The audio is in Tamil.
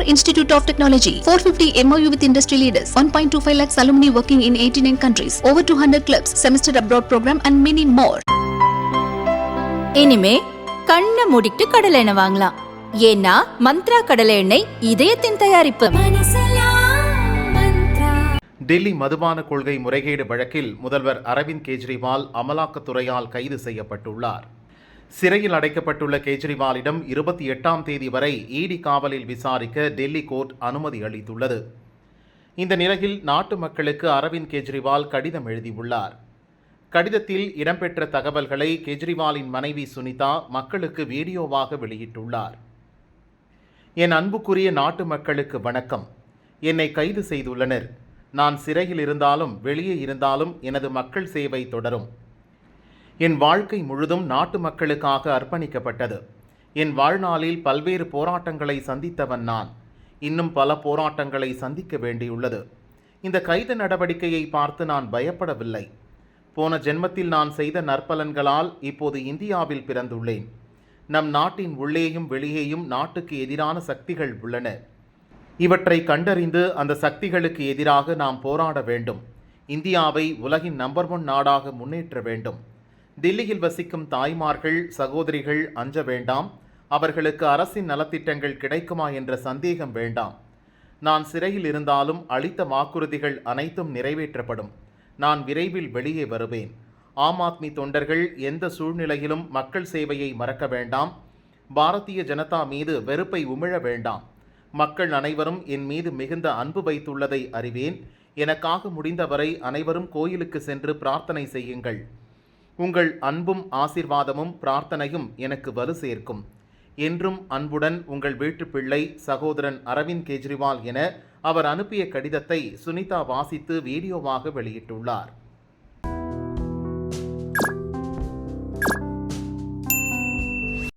Bangalore Institute of Technology, 450 MOU with industry leaders, 1.25 lakhs alumni working in 89 countries, over 200 clubs, semester abroad program and many more. இனிமே கண்ணை மூடிட்டு கடலை எண்ணெய் வாங்கலாம் ஏன்னா மந்த்ரா கடலை எண்ணெய் இதயத்தின் தயாரிப்பு டெல்லி மதுபான கொள்கை முறைகேடு வழக்கில் முதல்வர் அரவிந்த் கெஜ்ரிவால் அமலாக்கத்துறையால் கைது செய்யப்பட்டுள்ளார் சிறையில் அடைக்கப்பட்டுள்ள கெஜ்ரிவாலிடம் இருபத்தி எட்டாம் தேதி வரை ஈடி காவலில் விசாரிக்க டெல்லி கோர்ட் அனுமதி அளித்துள்ளது. இந்த நிலையில் நாட்டு மக்களுக்கு அரவிந்த் கெஜ்ரிவால் கடிதம் எழுதியுள்ளார். கடிதத்தில் இடம்பெற்ற தகவல்களை கெஜ்ரிவாலின் மனைவி சுனிதா மக்களுக்கு வீடியோவாக வெளியிட்டுள்ளார். என் அன்புக்குரிய நாட்டு மக்களுக்கு வணக்கம். என்னை கைது செய்துள்ளனர். நான் சிறையில் இருந்தாலும் வெளியே இருந்தாலும் எனது மக்கள் சேவை தொடரும். என் வாழ்க்கை முழுதும் நாட்டு மக்களுக்காக அர்ப்பணிக்கப்பட்டது. என் வாழ்நாளில் பல்வேறு போராட்டங்களை சந்தித்தவன் நான். இன்னும் பல போராட்டங்களை சந்திக்க வேண்டியுள்ளது. இந்த கைது நடவடிக்கையை பார்த்து நான் பயப்படவில்லை. போன ஜென்மத்தில் நான் செய்த நற்பலன்களால் இப்போது இந்தியாவில் பிறந்துள்ளேன். நம் நாட்டின் உள்ளேயும் வெளியேயும் நாட்டுக்கு எதிரான சக்திகள் உள்ளன. இவற்றை கண்டறிந்து அந்த சக்திகளுக்கு எதிராக நாம் போராட வேண்டும். இந்தியாவை உலகின் நம்பர் ஒன் நாடாக முன்னேற்ற வேண்டும். தில்லியில் வசிக்கும் தாய்மார்கள் சகோதரிகள் அஞ்ச வேண்டாம். அவர்களுக்கு அரசின் நலத்திட்டங்கள் கிடைக்குமா என்ற சந்தேகம் வேண்டாம். நான் சிறையில் இருந்தாலும் அளித்த வாக்குறுதிகள் அனைத்தும் நிறைவேற்றப்படும். நான் விரைவில் வெளியே வருவேன். ஆம் ஆத்மி தொண்டர்கள் எந்த சூழ்நிலையிலும் மக்கள் சேவையை மறக்க வேண்டாம். பாரதிய ஜனதா மீது வெறுப்பை உமிழ வேண்டாம். மக்கள் அனைவரும் என் மீது மிகுந்த அன்பு வைத்துள்ளதை அறிவேன். எனக்காக முடிந்தவரை அனைவரும் கோயிலுக்கு சென்று பிரார்த்தனை செய்யுங்கள். உங்கள் அன்பும் ஆசிர்வாதமும் பிரார்த்தனையும் எனக்கு வலு சேர்க்கும். என்றும் அன்புடன் உங்கள் வீட்டு பிள்ளை சகோதரன் அரவிந்த் கெஜ்ரிவால் என அவர் அனுப்பிய கடிதத்தை சுனிதா வாசித்து வீடியோவாக வெளியிட்டுள்ளார்.